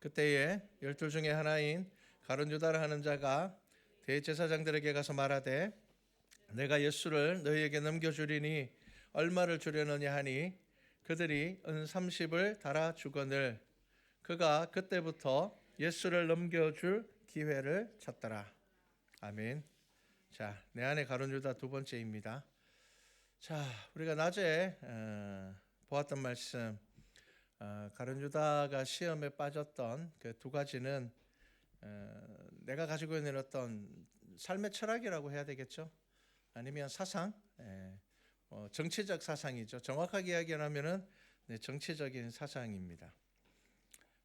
그때에 열둘 중에 하나인 가룟유다라 하는 자가 대제사장들에게 가서 말하되 내가 예수를 너희에게 넘겨주리니 얼마를 주려느냐 하니 그들이 은 30을 달아 주거늘 그가 그때부터 예수를 넘겨줄 기회를 찾더라. 아멘. 자, 내 안에 가론 유다 두 번째입니다. 자, 우리가 낮에 어, 보았던 말씀, 어, 가론 유다가 시험에 빠졌던 그 두 가지는 어, 내가 가지고 있는 어떤 삶의 철학이라고 해야 되겠죠? 아니면 사상, 예, 어, 정치적 사상이죠. 정확하게 이야기하면은 네, 정치적인 사상입니다.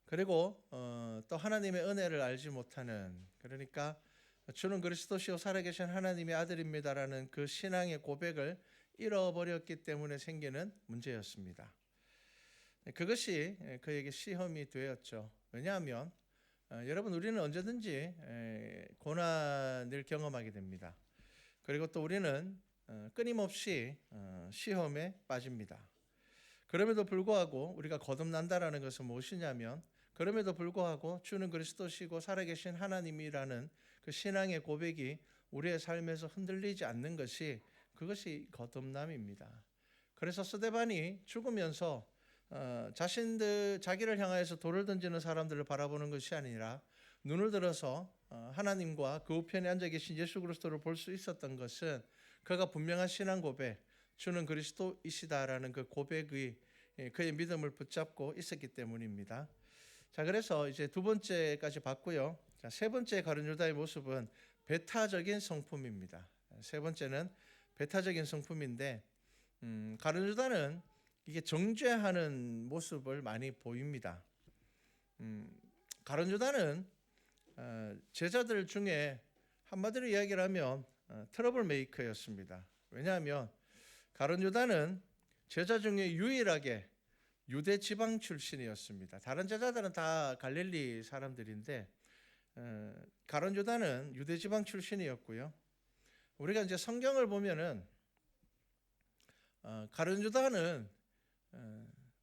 그리고 어, 또 하나님의 은혜를 알지 못하는 그러니까 주는 그리스도시요 살아계신 하나님의 아들입니다라는 그 신앙의 고백을 잃어버렸기 때문에 생기는 문제였습니다. 네, 그것이 그에게 시험이 되었죠. 왜냐하면 어, 여러분 우리는 언제든지 에, 고난을 경험하게 됩니다. 그리고 또 우리는 어, 끊임없이 어, 시험에 빠집니다. 그럼에도 불구하고 우리가 거듭난다라는 것은 무엇이냐면 그럼에도 불구하고 주는 그리스도시고 살아계신 하나님이라는 그 신앙의 고백이 우리의 삶에서 흔들리지 않는 것이 그것이 거듭남입니다. 그래서 스데반이 죽으면서 어, 자신들 자기를 향하여서 돌을 던지는 사람들을 바라보는 것이 아니라 눈을 들어서 어, 하나님과 그 우편에 앉아 계신 예수 그리스도를 볼 수 있었던 것은 그가 분명한 신앙 고백, 주는 그리스도이시다라는 그 고백의 예, 그의 믿음을 붙잡고 있었기 때문입니다. 자, 그래서 이제 두 번째까지 봤고요. 자, 세 번째 가룟 유다의 모습은 배타적인 성품입니다. 세 번째는 배타적인 성품인데 음, 가룟 유다는 이게 정죄하는 모습을 많이 보입니다. 음, 가룟 유다는 어, 제자들 중에 한마디로 이야기를 하면 어, 트러블 메이커였습니다. 왜냐하면 가룟 유다는 제자 중에 유일하게 유대 지방 출신이었습니다. 다른 제자들은 다 갈릴리 사람들인데 어, 가론 유다는 유대 지방 출신이었고요. 우리가 이제 성경을 보면은 어, 가론 유다는 어,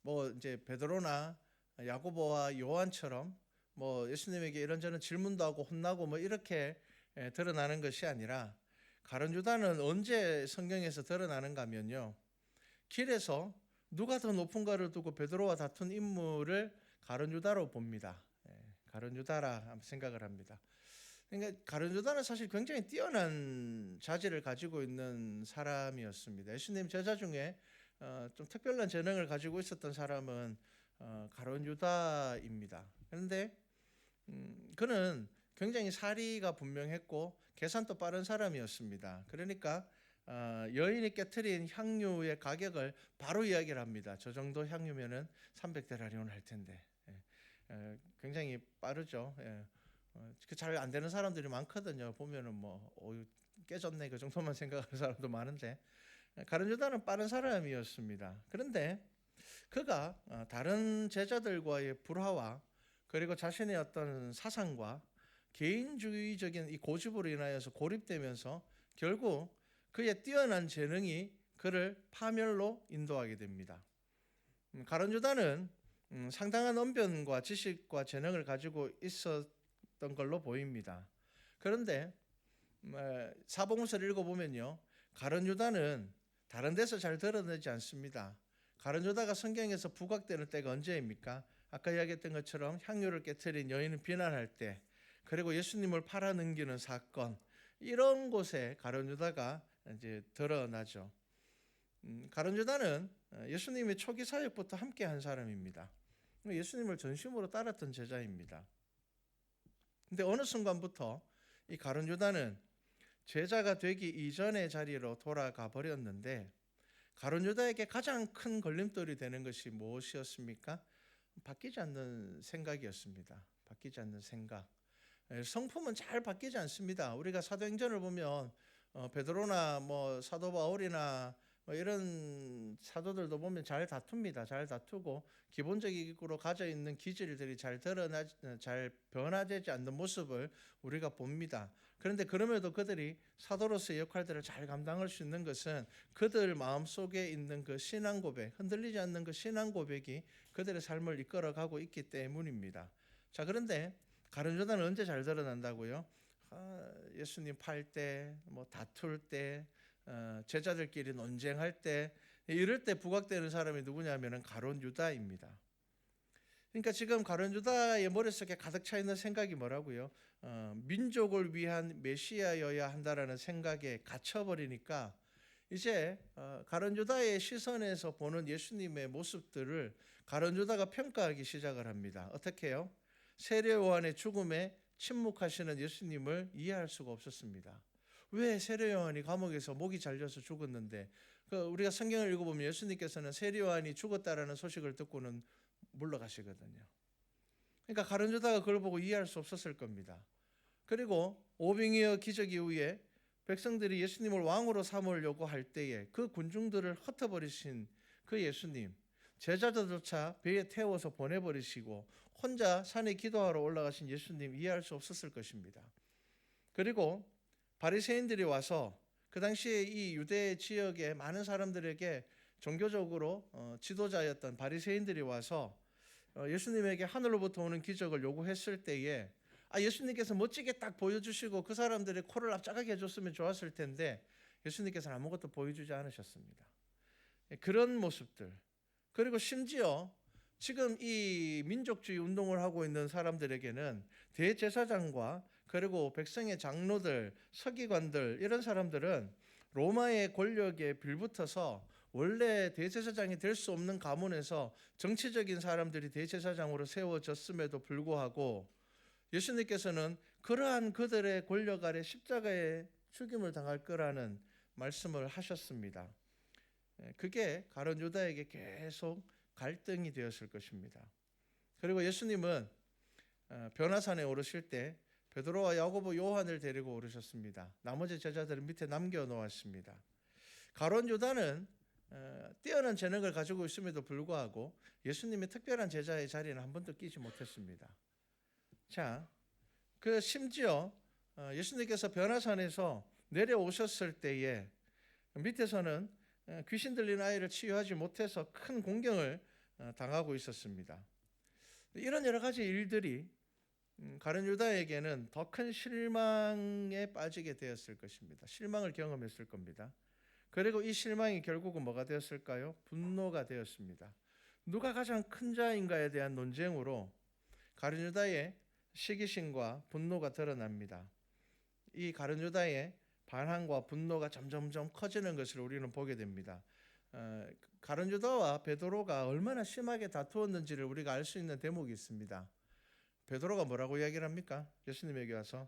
뭐 이제 베드로나 야고보와 요한처럼 뭐 예수님에게 이런저런 질문도 하고 혼나고 뭐 이렇게 에, 드러나는 것이 아니라 가론 유다는 언제 성경에서 드러나는가면요. 길에서 누가 더 높은가를 두고 베드로와 다툰 인물을 가론 유다로 봅니다. 예, 가론 유다라 생각을 합니다. 그러니까 가론 유다는 사실 굉장히 뛰어난 자질을 가지고 있는 사람이었습니다. 예수님 제자 중에 어, 좀 특별한 재능을 가지고 있었던 사람은 어, 가론 유다입니다. 그런데 음, 그는 굉장히 사리가 분명했고 계산도 빠른 사람이었습니다. 그러니까 어, 여인이 깨뜨린 향유의 가격을 바로 이야기를 합니다. 저 정도 향유면은 300데나리온 할 텐데 예, 에, 굉장히 빠르죠. 예. 어, 잘안 되는 사람들이 많거든요. 보면은 뭐 오, 깨졌네 그 정도만 생각하는 사람도 많은데 가룟 유다는 빠른 사람이었습니다. 그런데 그가 어, 다른 제자들과의 불화와 그리고 자신의 어떤 사상과 개인주의적인 이 고집으로 인하여서 고립되면서 결국 그의 뛰어난 재능이 그를 파멸로 인도하게 됩니다. 음, 가론 유다는 음, 상당한 언변과 지식과 재능을 가지고 있었던 걸로 보입니다. 그런데 음, 사복음서를 읽어보면요, 가론 유다는 다른 데서 잘 드러내지 않습니다. 가론 유다가 성경에서 부각되는 때가 언제입니까? 아까 이야기했던 것처럼 향유를 깨뜨린 여인을 비난할 때, 그리고 예수님을 팔아넘기는 사건 이런 곳에 가론 유다가 이제 드러나죠. 음, 가론 유다는 어, 예수님의 초기 사역부터 함께 한 사람입니다. 예수님을 전심으로 따랐던 제자입니다. 근데 어느 순간부터 이 가론 유다는 제자가 되기 이전의 자리로 돌아가 버렸는데 가론 유다에게 가장 큰 걸림돌이 되는 것이 무엇이었습니까? 바뀌지 않는 생각이었습니다. 바뀌지 않는 생각. 예, 성품은 잘 바뀌지 않습니다. 우리가 사도행전을 보면 어, 베드로나 뭐 사도 바울이나 뭐 이런 사도들도 보면 잘 다툽니다. 잘 다투고 기본적으로 가져 있는 기질들이 잘 드러나 잘 변화되지 않는 모습을 우리가 봅니다. 그런데 그럼에도 그들이 사도로서의 역할들을 잘 감당할 수 있는 것은 그들 마음 속에 있는 그 신앙 고백, 흔들리지 않는 그 신앙 고백이 그들의 삶을 이끌어가고 있기 때문입니다. 자 그런데 유다는 언제 잘 드러난다고요? 아, 예수님 팔 때, 뭐 다툴 때, 어, 제자들끼리 논쟁할 때 이럴 때 부각되는 사람이 누구냐면은 가론 유다입니다. 그러니까 지금 가론 유다의 머릿속에 가득 차 있는 생각이 뭐라고요? 어, 민족을 위한 메시아여야 한다라는 생각에 갇혀 버리니까 이제 어, 가론 유다의 시선에서 보는 예수님의 모습들을 가론 유다가 평가하기 시작을 합니다. 어떻게요? 세례 요한의 죽음에 침묵하시는 예수님을 이해할 수가 없었습니다. 왜 세례 요한이 감옥에서 목이 잘려서 죽었는데 그 우리가 성경을 읽어보면 예수님께서는 세례 요한이 죽었다라는 소식을 듣고는 물러가시거든요. 그러니까 가론 유다가 그걸 보고 이해할 수 없었을 겁니다. 그리고 오병이어 기적 이후에 백성들이 예수님을 왕으로 삼으려고 할 때에 그 군중들을 흩어버리신 그 예수님 제자들조차 배에 태워서 보내버리시고 혼자 산에 기도하러 올라가신 예수님 이해할 수 없었을 것입니다. 그리고 바리새인들이 와서 그 당시에 이 유대 지역의 많은 사람들에게 종교적으로 어, 지도자였던 바리새인들이 와서 어, 예수님에게 하늘로부터 오는 기적을 요구했을 때에 아 예수님께서 멋지게 딱 보여주시고 그 사람들의 코를 앞짝하게 해줬으면 좋았을 텐데 예수님께서는 아무것도 보여주지 않으셨습니다. 예, 그런 모습들 그리고 심지어 지금 이 민족주의 운동을 하고 있는 사람들에게는 대제사장과 그리고 백성의 장로들, 서기관들 이런 사람들은 로마의 권력에 빌붙어서 원래 대제사장이 될 수 없는 가문에서 정치적인 사람들이 대제사장으로 세워졌음에도 불구하고 예수님께서는 그러한 그들의 권력 아래 십자가에 죽임을 당할 거라는 말씀을 하셨습니다. 예, 그게 가론 유다에게 계속 갈등이 되었을 것입니다. 그리고 예수님은 어, 변화산에 오르실 때 베드로와 야고보 요한을 데리고 오르셨습니다. 나머지 제자들은 밑에 남겨 놓았습니다. 가론 유다는 어, 뛰어난 재능을 가지고 있음에도 불구하고 예수님의 특별한 제자의 자리는 한 번도 끼지 못했습니다. 자, 그 심지어 어, 예수님께서 변화산에서 내려오셨을 때에 밑에서는 어, 귀신 들린 아이를 치유하지 못해서 큰 공경을 어, 당하고 있었습니다. 이런 여러 가지 일들이 음, 가룟 유다에게는 더 큰 실망에 빠지게 되었을 것입니다. 실망을 경험했을 겁니다. 그리고 이 실망이 결국은 뭐가 되었을까요? 분노가 되었습니다. 누가 가장 큰 자인가에 대한 논쟁으로 가룟 유다의 시기심과 분노가 드러납니다. 이 가룟 유다의 반항과 분노가 점점점 커지는 것을 우리는 보게 됩니다. 어, 가룟 유다와 베드로가 얼마나 심하게 다투었는지를 우리가 알 수 있는 대목이 있습니다. 베드로가 뭐라고 이야기를 합니까? 예수님에게 와서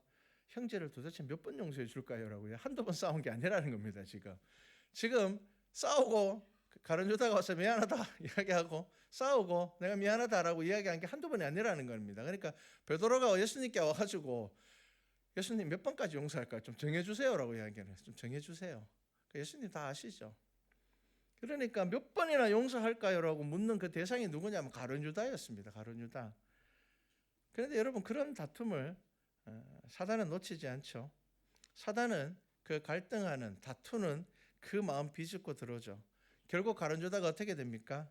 형제를 도대체 몇 번 용서해 줄까요 라고요. 한두 번 싸운 게 아니라는 겁니다. 지금 지금 싸우고 가룟 유다가 와서 미안하다 이야기하고 싸우고 내가 미안하다라고 이야기한 게 한두 번이 아니라는 겁니다. 그러니까 베드로가 예수님께 와가지고 예수님 몇 번까지 용서할까 좀 정해주세요라고 이야기를 해요. 좀 정해주세요. 예수님 다 아시죠? 그러니까 몇 번이나 용서할까요라고 묻는 그 대상이 누구냐면 가룟 유다였습니다. 가룟 유다. 그런데 여러분 그런 다툼을 어, 사단은 놓치지 않죠. 사단은 그 갈등하는 다투는 그 마음 비집고 들어오죠. 결국 가룟 유다가 어떻게 됩니까?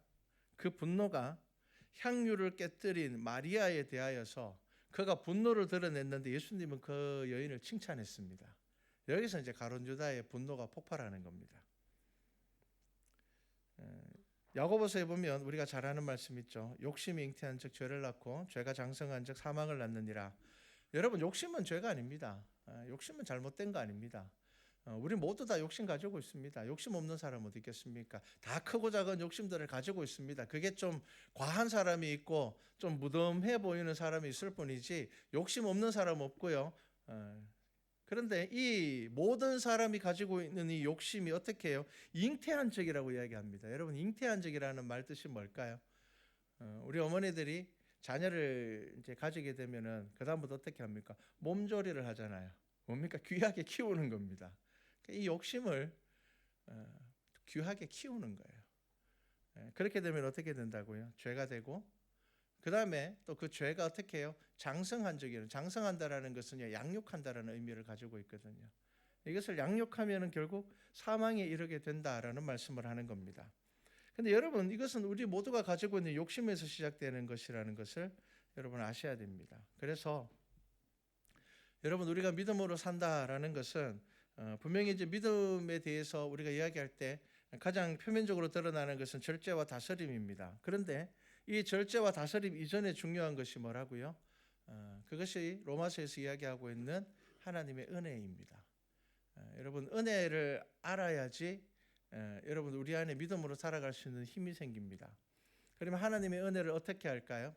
그 분노가 향유를 깨뜨린 마리아에 대하여서 그가 분노를 드러냈는데 예수님은 그 여인을 칭찬했습니다. 여기서 이제 가론 유다의 분노가 폭발하는 겁니다. 야고보서에 보면 우리가 잘 아는 말씀 있죠. 욕심이 잉태한 즉 죄를 낳고 죄가 장성한 즉 사망을 낳느니라. 여러분 욕심은 죄가 아닙니다. 아, 욕심은 잘못된 거 아닙니다. 어, 우리 모두 다 욕심 가지고 있습니다. 욕심 없는 사람 어디 있겠습니까? 다 크고 작은 욕심들을 가지고 있습니다. 그게 좀 과한 사람이 있고 좀 무덤해 보이는 사람이 있을 뿐이지 욕심 없는 사람 없고요. 어, 그런데 이 모든 사람이 가지고 있는 이 욕심이 어떻게 해요? 잉태한 적이라고 이야기합니다. 여러분 잉태한 적이라는 말 뜻이 뭘까요? 어, 우리 어머니들이 자녀를 이제 가지게 되면은 그 다음부터 어떻게 합니까? 몸조리를 하잖아요. 뭡니까? 귀하게 키우는 겁니다. 이 욕심을 어, 귀하게 키우는 거예요. 예, 그렇게 되면 어떻게 된다고요? 죄가 되고 그 다음에 또 그 죄가 어떻게 해요? 장성한 적이에요. 장성한다라는 것은 양육한다라는 의미를 가지고 있거든요. 이것을 양육하면은 결국 사망에 이르게 된다라는 말씀을 하는 겁니다. 근데 여러분 이것은 우리 모두가 가지고 있는 욕심에서 시작되는 것이라는 것을 여러분 아셔야 됩니다. 그래서 여러분 우리가 믿음으로 산다라는 것은 어, 분명히 이제 믿음에 대해서 우리가 이야기할 때 가장 표면적으로 드러나는 것은 절제와 다스림입니다. 그런데 이 절제와 다스림 이전에 중요한 것이 뭐라고요? 어, 그것이 로마서에서 이야기하고 있는 하나님의 은혜입니다. 어, 여러분 은혜를 알아야지 어, 여러분 우리 안에 믿음으로 살아갈 수 있는 힘이 생깁니다. 그러면 하나님의 은혜를 어떻게 할까요?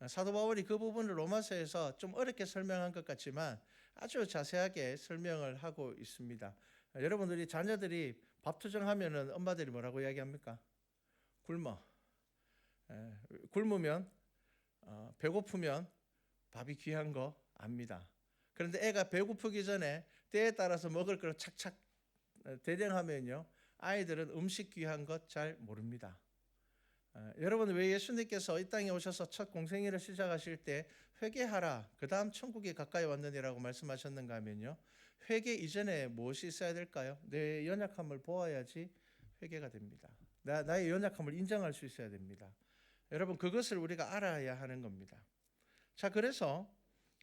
어, 사도 바울이 그 부분을 로마서에서 좀 어렵게 설명한 것 같지만 아주 자세하게 설명을 하고 있습니다. 어, 여러분들이 자녀들이 밥 투정하면은 엄마들이 뭐라고 이야기합니까? 굶어. 에, 굶으면 어, 배고프면 밥이 귀한 거 압니다. 그런데 애가 배고프기 전에 때에 따라서 먹을 걸 착착 어, 대령하면요 아이들은 음식 귀한 것 잘 모릅니다. 어, 여러분 왜 예수님께서 이 땅에 오셔서 첫 공생애를 시작하실 때 회개하라 그 다음 천국에 가까이 왔느니라고 말씀하셨는가 하면요 회개 이전에 무엇이 있어야 될까요? 내 연약함을 보아야지 회개가 됩니다. 나, 나의 연약함을 인정할 수 있어야 됩니다. 여러분 그것을 우리가 알아야 하는 겁니다. 자 그래서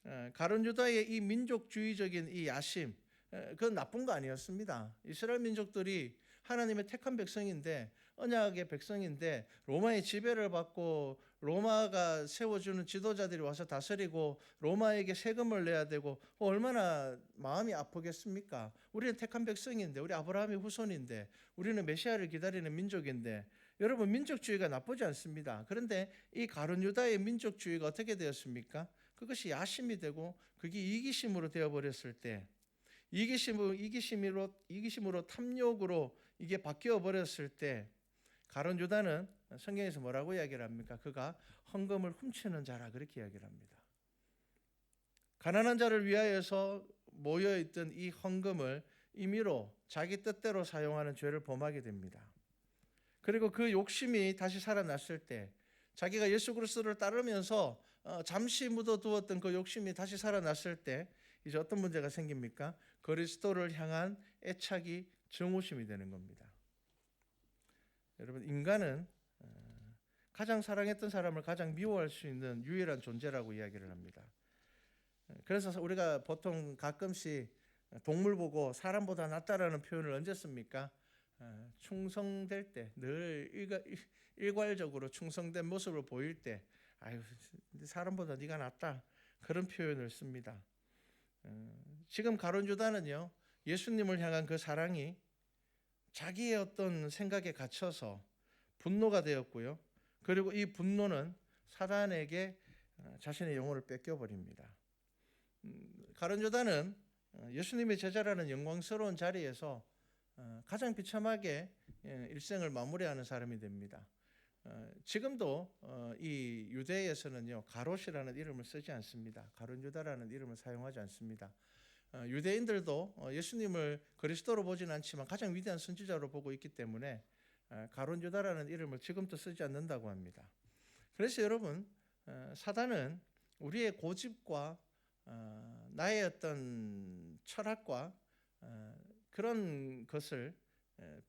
어, 가론 유다의 이 민족주의적인 이 야심 어, 그건 나쁜 거 아니었습니다. 이스라엘 민족들이 하나님의 택한 백성인데 언약의 백성인데 로마의 지배를 받고 로마가 세워주는 지도자들이 와서 다스리고 로마에게 세금을 내야 되고 얼마나 마음이 아프겠습니까? 우리는 택한 백성인데 우리 아브라함의 후손인데 우리는 메시아를 기다리는 민족인데 여러분 민족주의가 나쁘지 않습니다. 그런데 이 가론 유다의 민족주의가 어떻게 되었습니까? 그것이 야심이 되고 그게 이기심으로 되어 버렸을 때 이기심으로 이기심으로 이기심으로 탐욕으로 이게 바뀌어 버렸을 때 가론 유다는 성경에서 뭐라고 이야기를 합니까? 그가 헌금을 훔치는 자라 그렇게 이야기를 합니다. 가난한 자를 위하여서 모여 있던 이 헌금을 임의로 자기 뜻대로 사용하는 죄를 범하게 됩니다. 그리고 그 욕심이 다시 살아났을 때 자기가 예수 그리스도를 따르면서 어, 잠시 묻어두었던 그 욕심이 다시 살아났을 때 이제 어떤 문제가 생깁니까? 그리스도를 향한 애착이 정오심이 되는 겁니다. 여러분 인간은 어, 가장 사랑했던 사람을 가장 미워할 수 있는 유일한 존재라고 이야기를 합니다. 어, 그래서 우리가 보통 가끔씩 동물 보고 사람보다 낫다라는 표현을 언제 씁니까? 어, 충성될 때, 늘 일괄적으로 충성된 모습을 보일 때, 아유 사람보다 네가 낫다 그런 표현을 씁니다. 지금 가론 유다는요 예수님을 향한 그 사랑이 자기의 어떤 생각에 갇혀서 분노가 되었고요. 그리고 이 분노는 사단에게 어, 자신의 영혼을 뺏겨 버립니다. 음, 가론 유다는 어, 예수님의 제자라는 영광스러운 자리에서 어, 가장 비참하게 예, 일생을 마무리하는 사람이 됩니다. 지금도 이 유대에서는요 가롯이라는 이름을 쓰지 않습니다. 가론 유다라는 이름을 사용하지 않습니다. 유대인들도 예수님을 그리스도로 보지는 않지만 가장 위대한 선지자로 보고 있기 때문에 가론 유다라는 이름을 지금도 쓰지 않는다고 합니다. 그래서 여러분 사단은 우리의 고집과 어, 나의 어떤 철학과 어, 그런 것을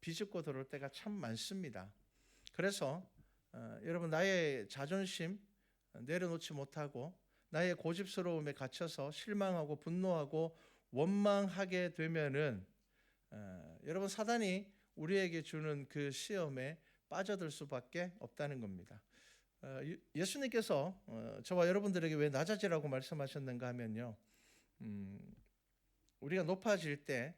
비집고 들어올 때가 참 많습니다. 그래서 어, 여러분 나의 자존심 내려놓지 못하고 나의 고집스러움에 갇혀서 실망하고 분노하고 원망하게 되면은 여러분 사단이 우리에게 주는 그 시험에 빠져들 수밖에 없다는 겁니다. 어, 예수님께서 어, 저와 여러분들에게 왜 낮아지라고 말씀하셨는가 하면요, 음, 우리가 높아질 때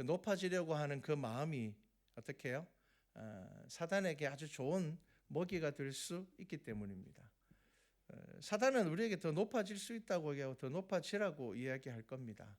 그 높아지려고 하는 그 마음이 어떻게 해요? 어, 사단에게 아주 좋은 먹이가 될 수 있기 때문입니다. 사단은 우리에게 더 높아질 수 있다고 얘기하고 더 높아지라고 이야기할 겁니다.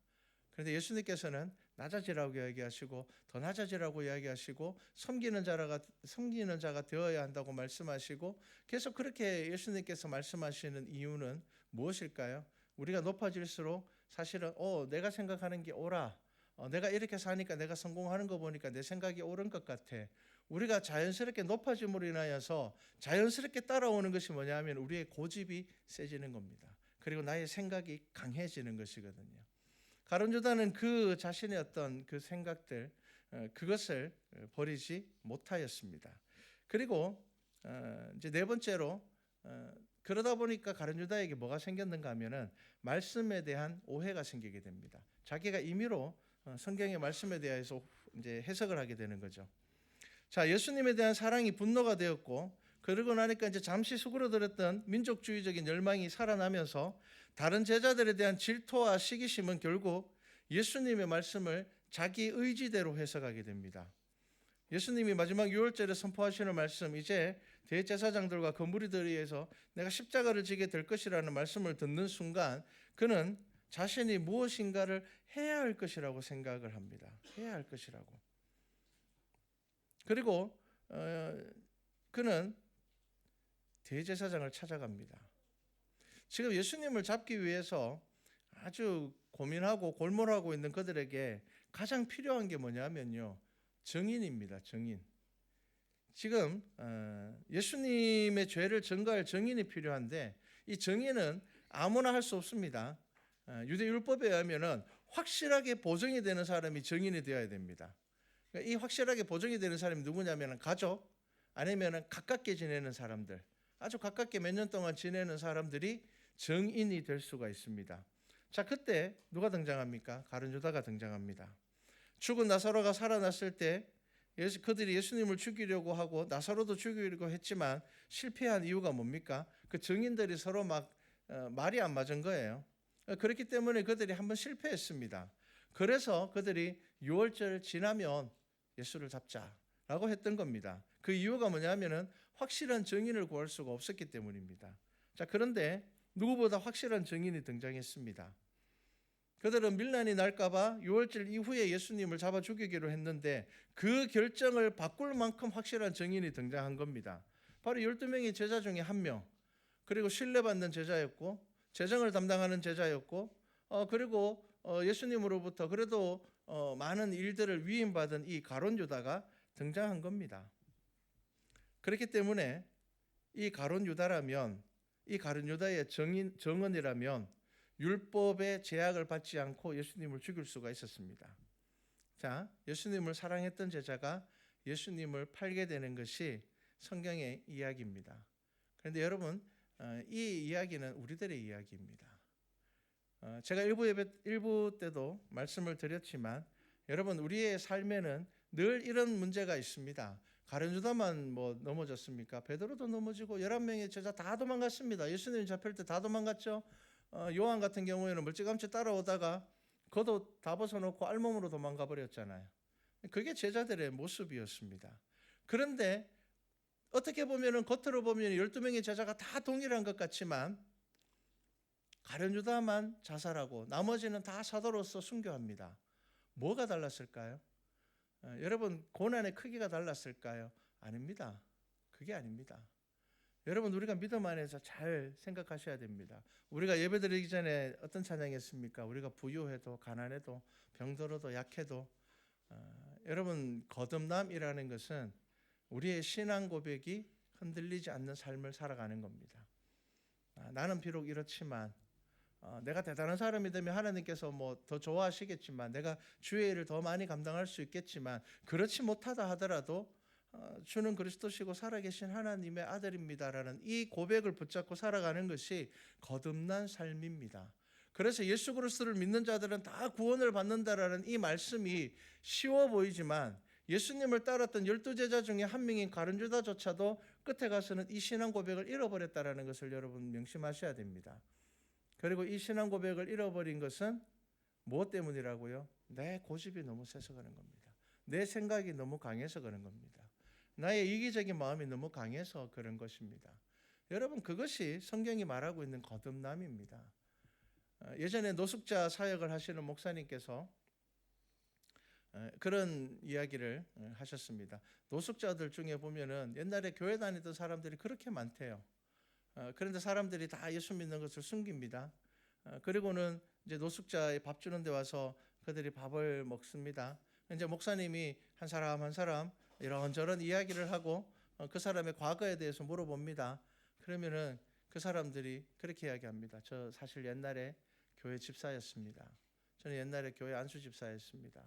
그런데 예수님께서는 낮아지라고 이야기하시고 더 낮아지라고 이야기하시고 섬기는 자가 섬기는 자가 되어야 한다고 말씀하시고 계속 그렇게 예수님께서 말씀하시는 이유는 무엇일까요? 우리가 높아질수록 사실은 어 내가 생각하는 게 옳아. 어, 내가 이렇게 사니까 내가 성공하는 거 보니까 내 생각이 옳은 것 같아. 우리가 자연스럽게 높아짐으로 인하여서 자연스럽게 따라오는 것이 뭐냐면 우리의 고집이 세지는 겁니다. 그리고 나의 생각이 강해지는 것이거든요. 가론 유다는 그 자신의 어떤 그 생각들 어, 그것을 버리지 못하였습니다. 그리고 어, 이제 네 번째로 어, 그러다 보니까 가룟 유다에게 뭐가 생겼는가 하면은 말씀에 대한 오해가 생기게 됩니다. 자기가 임의로 어, 성경의 말씀에 대해서 이제 해석을 하게 되는 거죠. 자, 예수님에 대한 사랑이 분노가 되었고 그러고 나니까 이제 잠시 수그러들었던 민족주의적인 열망이 살아나면서 다른 제자들에 대한 질투와 시기심은 결국 예수님의 말씀을 자기 의지대로 해석하게 됩니다. 예수님이 마지막 유월절에 선포하시는 말씀 이제 대제사장들과 그 무리들에 의해서 내가 십자가를 지게 될 것이라는 말씀을 듣는 순간 그는 자신이 무엇인가를 해야 할 것이라고 생각을 합니다. 해야 할 것이라고. 그리고 어, 그는 대제사장을 찾아갑니다. 지금 예수님을 잡기 위해서 아주 고민하고 골몰하고 있는 그들에게 가장 필요한 게 뭐냐면요. 정인입니다. 정인. 지금 어, 예수님의 죄를 증거할 정인이 필요한데 이 정인은 아무나 할 수 없습니다. 어, 유대 율법에 의하면은 확실하게 보정이 되는 사람이 정인이 되어야 됩니다. 그러니까 이 확실하게 보정이 되는 사람이 누구냐면은 가족 아니면은 가깝게 지내는 사람들, 아주 가깝게 몇 년 동안 지내는 사람들이 정인이 될 수가 있습니다. 자, 그때 누가 등장합니까? 가룟 유다가 등장합니다. 죽은 나사로가 살아났을 때 예수, 그들이 예수님을 죽이려고 하고 나사로도 죽이려고 했지만 실패한 이유가 뭡니까? 그 증인들이 서로 막 어, 말이 안 맞은 거예요. 어, 그렇기 때문에 그들이 한번 실패했습니다. 그래서 그들이 6월절 지나면 예수를 잡자라고 했던 겁니다. 그 이유가 뭐냐면은 확실한 증인을 구할 수가 없었기 때문입니다. 자, 그런데 누구보다 확실한 증인이 등장했습니다. 그들은 밀란이 날까봐 6월절 이후에 예수님을 잡아 죽이기로 했는데 그 결정을 바꿀 만큼 확실한 증인이 등장한 겁니다. 바로 12명의 제자 중에 한 명. 그리고 신뢰받는 제자였고 재정을 담당하는 제자였고 어, 그리고 어, 예수님으로부터 그래도 어, 많은 일들을 위임받은 이 가론 유다가 등장한 겁니다. 그렇기 때문에 이 가론 유다라면 이 가론 유다의 정인 정언이라면 율법의 제약을 받지 않고 예수님을 죽일 수가 있었습니다. 자, 예수님을 사랑했던 제자가 예수님을 팔게 되는 것이 성경의 이야기입니다. 그런데 여러분, 어, 이 이야기는 우리들의 이야기입니다. 어, 제가 일부 예배 일부 때도 말씀을 드렸지만 여러분 우리의 삶에는 늘 이런 문제가 있습니다. 가룟 유다만 뭐 넘어졌습니까? 베드로도 넘어지고 11명의 제자 다 도망갔습니다. 예수님 잡힐 때 다 도망갔죠. 어, 요한 같은 경우에는 멀찌감치 따라오다가 겉옷 다 벗어놓고 알몸으로 도망가 버렸잖아요. 그게 제자들의 모습이었습니다. 그런데 어떻게 보면은 겉으로 보면 12명의 제자가 다 동일한 것 같지만 가룟 유다만 자살하고 나머지는 다 사도로서 순교합니다. 뭐가 달랐을까요? 어, 여러분 고난의 크기가 달랐을까요? 아닙니다. 그게 아닙니다. 여러분 우리가 믿음 안에서 잘 생각하셔야 됩니다. 우리가 예배드리기 전에 어떤 찬양했습니까? 우리가 부유해도 가난해도 병들어도 약해도 어, 여러분 거듭남이라는 것은 우리의 신앙 고백이 흔들리지 않는 삶을 살아가는 겁니다. 아, 나는 비록 이렇지만 어, 내가 대단한 사람이 되면 하나님께서 뭐 더 좋아하시겠지만 내가 주의 일을 더 많이 감당할 수 있겠지만 그렇지 못하다 하더라도 어, 주는 그리스도시고 살아계신 하나님의 아들입니다라는 이 고백을 붙잡고 살아가는 것이 거듭난 삶입니다. 그래서 예수 그리스도를 믿는 자들은 다 구원을 받는다라는 이 말씀이 쉬워 보이지만 예수님을 따랐던 열두 제자 중에 한 명인 가룟 유다조차도 끝에 가서는 이 신앙 고백을 잃어버렸다라는 것을 여러분 명심하셔야 됩니다. 그리고 이 신앙 고백을 잃어버린 것은 무엇 때문이라고요? 내 고집이 너무 세서 그런 겁니다. 내 생각이 너무 강해서 그런 겁니다. 나의 이기적인 마음이 너무 강해서 그런 것입니다. 여러분 그것이 성경이 말하고 있는 거듭남입니다. 어, 예전에 노숙자 사역을 하시는 목사님께서 어, 그런 이야기를 어, 하셨습니다. 노숙자들 중에 보면은 옛날에 교회 다니던 사람들이 그렇게 많대요. 그런데 사람들이 다 예수 믿는 것을 숨깁니다. 그리고는 이제 노숙자의 밥 주는 데 와서 그들이 밥을 먹습니다. 이제 목사님이 한 사람 한 사람 이런저런 이야기를 하고 그 사람의 과거에 대해서 물어봅니다. 그러면은 그 사람들이 그렇게 이야기합니다. 저 사실 옛날에 교회 집사였습니다. 저는 옛날에 교회 안수 집사였습니다.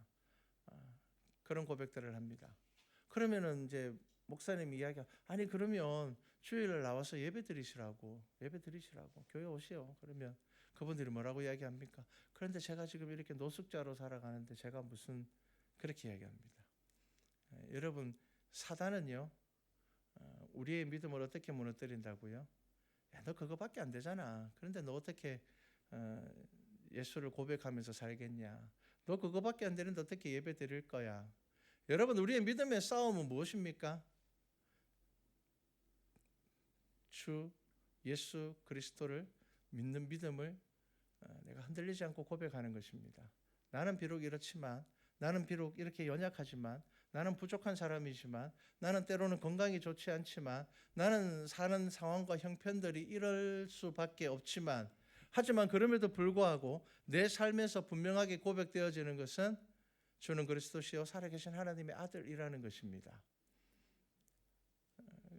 그런 고백들을 합니다. 그러면은 이제 목사님이 이야기 아니 그러면 주일날 나와서 예배 드리시라고 예배 드리시라고 교회 오시오. 그러면 그분들이 뭐라고 이야기합니까? 그런데 제가 지금 이렇게 노숙자로 살아가는데 제가 무슨 그렇게 이야기합니다. 예, 여러분 사단은요 어, 우리의 믿음을 어떻게 무너뜨린다고요? 야, 너 그거밖에 안 되잖아. 그런데 너 어떻게 어, 예수를 고백하면서 살겠냐? 너 그거밖에 안 되는데 어떻게 예배 드릴 거야? 여러분 우리의 믿음의 싸움은 무엇입니까? 주 예수 그리스도를 믿는 믿음을 어, 내가 흔들리지 않고 고백하는 것입니다. 나는 비록 이렇지만 나는 비록 이렇게 연약하지만 나는 부족한 사람이지만 나는 때로는 건강이 좋지 않지만 나는 사는 상황과 형편들이 이럴 수밖에 없지만 하지만 그럼에도 불구하고 내 삶에서 분명하게 고백되어지는 것은 주는 그리스도시요 살아계신 하나님의 아들이라는 것입니다.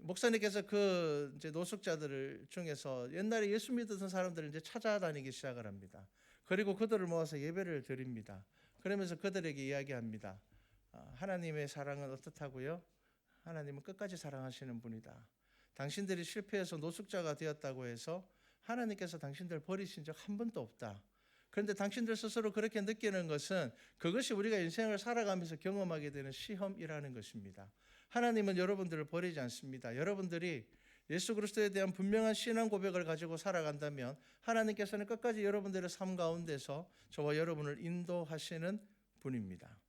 목사님께서 그 이제 노숙자들을 중에서 옛날에 예수 믿었던 사람들을 이제 찾아다니기 시작을 합니다. 그리고 그들을 모아서 예배를 드립니다. 그러면서 그들에게 이야기합니다. 아, 하나님의 사랑은 어떻다고요? 하나님은 끝까지 사랑하시는 분이다. 당신들이 실패해서 노숙자가 되었다고 해서 하나님께서 당신들 버리신 적 한 번도 없다. 그런데 당신들 스스로 그렇게 느끼는 것은 그것이 우리가 인생을 살아가면서 경험하게 되는 시험이라는 것입니다. 하나님은 여러분들을 버리지 않습니다. 여러분들이 예수 그리스도에 대한 분명한 신앙 고백을 가지고 살아간다면 하나님께서는 끝까지 여러분들의 삶 가운데서 저와 여러분을 인도하시는 분입니다.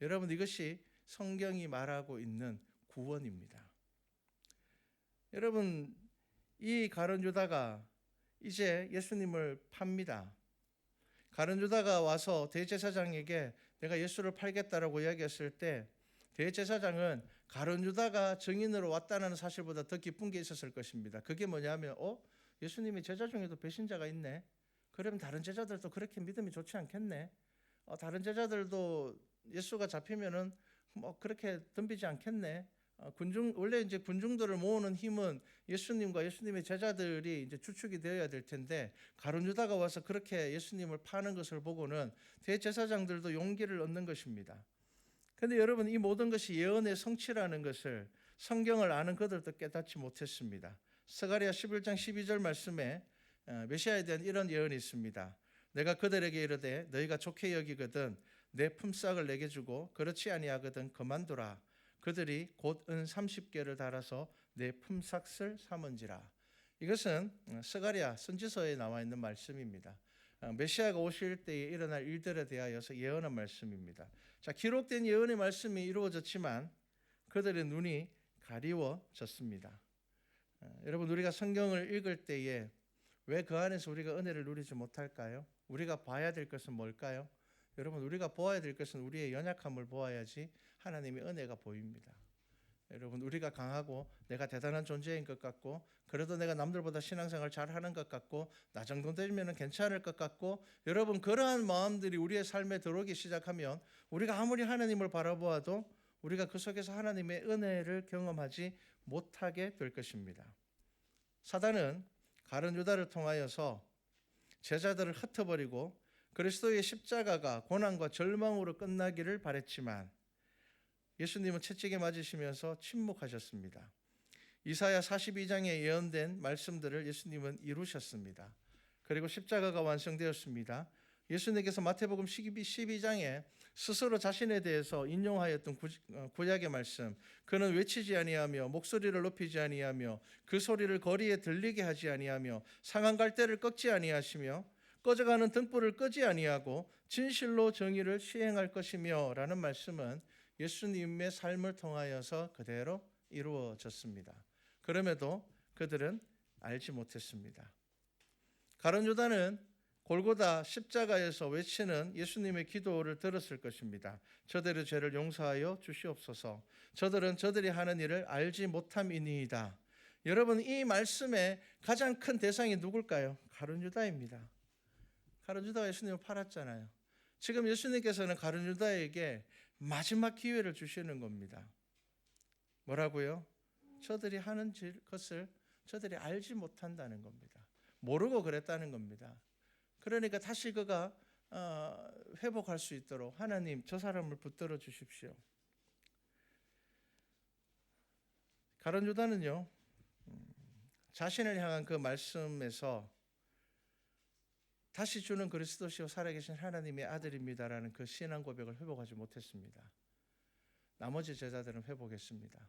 여러분 이것이 성경이 말하고 있는 구원입니다. 여러분 이 가론 유다가 이제 예수님을 팝니다. 가론 유다가 와서 대제사장에게 내가 예수를 팔겠다라고 이야기했을 때 대제사장은 가론 유다가 증인으로 왔다는 사실보다 더 기쁜 게 있었을 것입니다. 그게 뭐냐면 어 예수님이 제자 중에도 배신자가 있네. 그러면 다른 제자들도 그렇게 믿음이 좋지 않겠네. 어, 다른 제자들도 예수가 잡히면은 뭐 그렇게 덤비지 않겠네. 어, 군중 원래 이제 군중들을 모으는 힘은 예수님과 예수님의 제자들이 이제 주축이 되어야 될 텐데 가룟 유다가 와서 그렇게 예수님을 파는 것을 보고는 대제사장들도 용기를 얻는 것입니다. 그런데 여러분 이 모든 것이 예언의 성취라는 것을 성경을 아는 그들도 깨닫지 못했습니다. 스가랴 11장 12절 말씀에 어, 메시아에 대한 이런 예언이 있습니다. 내가 그들에게 이르되 너희가 좋게 여기거든 내 품삯을 내게 주고 그렇지 아니하거든 그만두라. 그들이 곧 은 30개를 달아서 내 품삯을 삼은지라. 이것은 어, 스가랴 선지서에 나와 있는 말씀입니다. 어, 메시아가 오실 때에 일어날 일들에 대하여서 예언한 말씀입니다. 자, 기록된 예언의 말씀이 이루어졌지만 그들의 눈이 가리워졌습니다. 어, 여러분 우리가 성경을 읽을 때에 왜 그 안에서 우리가 은혜를 누리지 못할까요? 우리가 봐야 될 것은 뭘까요? 여러분 우리가 보아야 될 것은 우리의 연약함을 보아야지 하나님의 은혜가 보입니다. 여러분 우리가 강하고 내가 대단한 존재인 것 같고 그래도 내가 남들보다 신앙생활 잘하는 것 같고 나 정도 되면 괜찮을 것 같고 여러분 그러한 마음들이 우리의 삶에 들어오기 시작하면 우리가 아무리 하나님을 바라보아도 우리가 그 속에서 하나님의 은혜를 경험하지 못하게 될 것입니다. 사단은 가른 유다를 통하여서 제자들을 흩어버리고 그리스도의 십자가가 고난과 절망으로 끝나기를 바랬지만 예수님은 채찍에 맞으시면서 침묵하셨습니다. 이사야 42장에 예언된 말씀들을 예수님은 이루셨습니다. 그리고 십자가가 완성되었습니다. 예수님께서 마태복음 12장에 스스로 자신에 대해서 인용하였던 어, 구약의 말씀 그는 외치지 아니하며 목소리를 높이지 아니하며 그 소리를 거리에 들리게 하지 아니하며 상한 갈대를 꺾지 아니하시며 꺼져가는 등불을 끄지 아니하고 진실로 정의를 시행할 것이며라는 말씀은 예수님의 삶을 통하여서 그대로 이루어졌습니다. 그럼에도 그들은 알지 못했습니다. 가론 유다는 골고다 십자가에서 외치는 예수님의 기도를 들었을 것입니다. 저들의 죄를 용서하여 주시옵소서. 저들은 저들이 하는 일을 알지 못함이니이다. 여러분 이 말씀의 가장 큰 대상이 누굴까요? 가룟 유다입니다. 가룟 유다가 예수님을 팔았잖아요. 지금 예수님께서는 가룟 유다에게 마지막 기회를 주시는 겁니다. 뭐라고요? 저들이 하는 것을 저들이 알지 못한다는 겁니다. 모르고 그랬다는 겁니다. 그러니까 다시 그가 어, 회복할 수 있도록 하나님 저 사람을 붙들어 주십시오. 가론 유다는요 음, 자신을 향한 그 말씀에서 다시 주는 그리스도시요 살아계신 하나님의 아들입니다라는 그 신앙 고백을 회복하지 못했습니다. 나머지 제자들은 회복했습니다.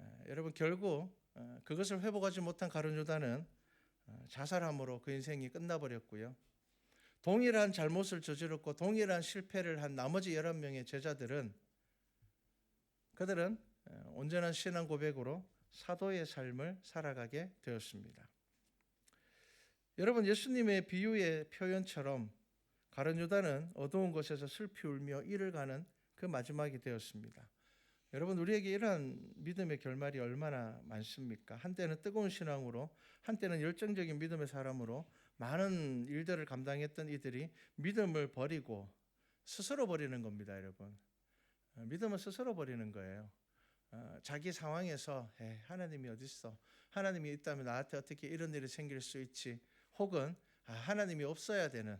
에, 여러분 결국 어, 그것을 회복하지 못한 가룟 유다는 어, 자살함으로 그 인생이 끝나버렸고요. 동일한 잘못을 저질렀고 동일한 실패를 한 나머지 11명의 제자들은 그들은 어, 온전한 신앙 고백으로 사도의 삶을 살아가게 되었습니다. 여러분 예수님의 비유의 표현처럼 가룟 유다는 어두운 곳에서 슬피 울며 이를 가는 그 마지막이 되었습니다. 여러분 우리에게 이러한 믿음의 결말이 얼마나 많습니까? 한때는 뜨거운 신앙으로 한때는 열정적인 믿음의 사람으로 많은 일들을 감당했던 이들이 믿음을 버리고 스스로 버리는 겁니다, 여러분. 어, 믿음은 스스로 버리는 거예요. 어, 자기 상황에서 하나님이 어디 있어? 하나님이 있다면 나한테 어떻게 이런 일이 생길 수 있지? 혹은 아, 하나님이 없어야 되는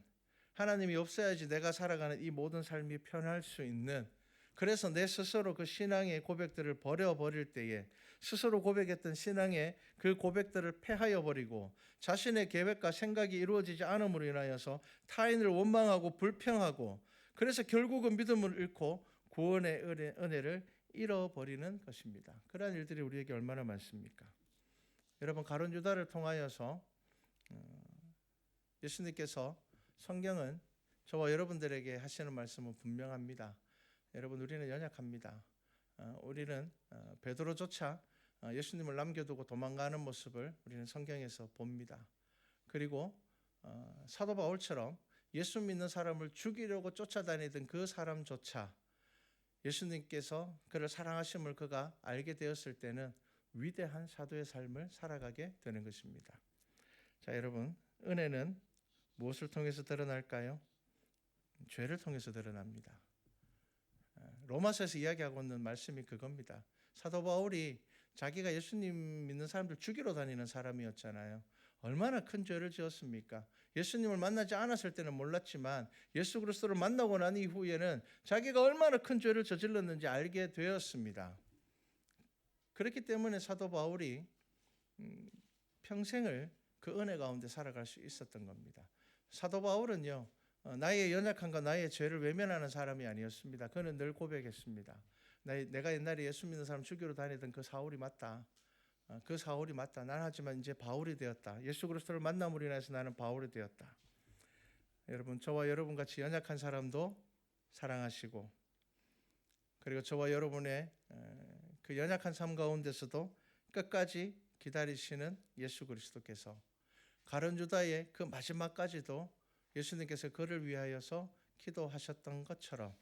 하나님이 없어야지 내가 살아가는 이 모든 삶이 편할 수 있는 그래서 내 스스로 그 신앙의 고백들을 버려 버릴 때에 스스로 고백했던 신앙의 그 고백들을 폐하여 버리고 자신의 계획과 생각이 이루어지지 않음으로 인하여서 타인을 원망하고 불평하고 그래서 결국은 믿음을 잃고 구원의 은혜, 은혜를 잃어버리는 것입니다. 그러한 일들이 우리에게 얼마나 많습니까? 여러분 가론 유다를 통하여서 어, 예수님께서 성경은 저와 여러분들에게 하시는 말씀은 분명합니다. 여러분 우리는 연약합니다. 어, 우리는 어, 베드로조차 어, 예수님을 남겨두고 도망가는 모습을 우리는 성경에서 봅니다. 그리고 어, 사도 바울처럼 예수 믿는 사람을 죽이려고 쫓아다니던 그 사람조차 예수님께서 그를 사랑하심을 그가 알게 되었을 때는 위대한 사도의 삶을 살아가게 되는 것입니다. 자, 여러분, 은혜는 무엇을 통해서 드러날까요? 죄를 통해서 드러납니다. 어, 로마서에서 이야기하고 있는 말씀이 그겁니다. 사도 바울이 자기가 예수님 믿는 사람들 죽이러 다니는 사람이었잖아요. 얼마나 큰 죄를 지었습니까? 예수님을 만나지 않았을 때는 몰랐지만 예수 그리스도를 만나고 난 이후에는 자기가 얼마나 큰 죄를 저질렀는지 알게 되었습니다. 그렇기 때문에 사도 바울이 음, 평생을 그 은혜 가운데 살아갈 수 있었던 겁니다. 사도 바울은요, 어, 나의 연약함과 나의 죄를 외면하는 사람이 아니었습니다. 그는 늘 고백했습니다. 나- 내가 옛날에 예수 믿는 사람 죽이러 다니던 그 사울이 맞다. 어, 그 사울이 맞다. 난 하지만 이제 바울이 되었다. 예수 그리스도를 만남으로 인해서 나는 바울이 되었다. 여러분, 저와 여러분 같이 연약한 사람도 사랑하시고, 그리고 저와 여러분의 에, 그 연약한 삶 가운데서도 끝까지 기다리시는 예수 그리스도께서 가론 유다의 그 마지막까지도 예수님께서 그를 위하여서 기도하셨던 것처럼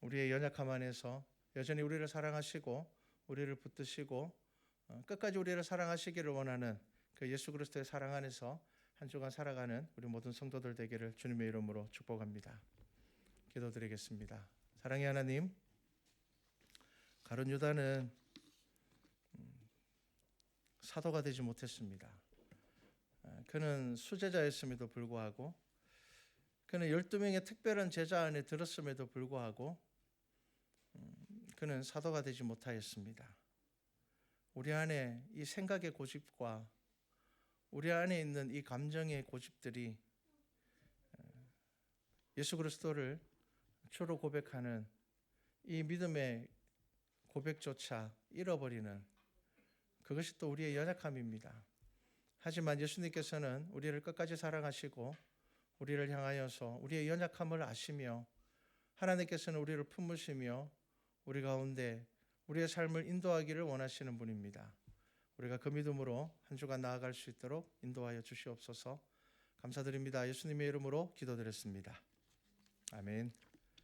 우리의 연약함 안에서 여전히 우리를 사랑하시고 우리를 붙드시고 어, 끝까지 우리를 사랑하시기를 원하는 그 예수 그리스도의 사랑 안에서 한 주간 살아가는 우리 모든 성도들 되기를 주님의 이름으로 축복합니다. 기도드리겠습니다. 사랑의 하나님, 가론 유다는 음, 사도가 되지 못했습니다. 어, 그는 수제자였음에도 불구하고 그는 12명의 특별한 제자 안에 들었음에도 불구하고 음, 그는 사도가 되지 못하였습니다. 우리 안에 이 생각의 고집과 우리 안에 있는 이 감정의 고집들이 어, 예수 그리스도를 주로 고백하는 이 믿음의 고백조차 잃어버리는 그것이 또 우리의 연약함입니다. 하지만 예수님께서는 우리를 끝까지 사랑하시고 우리를 향하여서 우리의 연약함을 아시며 하나님께서는 우리를 품으시며 우리 가운데 우리의 삶을 인도하기를 원하시는 분입니다. 우리가 그 믿음으로 한 주간 나아갈 수 있도록 인도하여 주시옵소서. 감사드립니다. 예수님의 이름으로 기도드렸습니다. 아멘.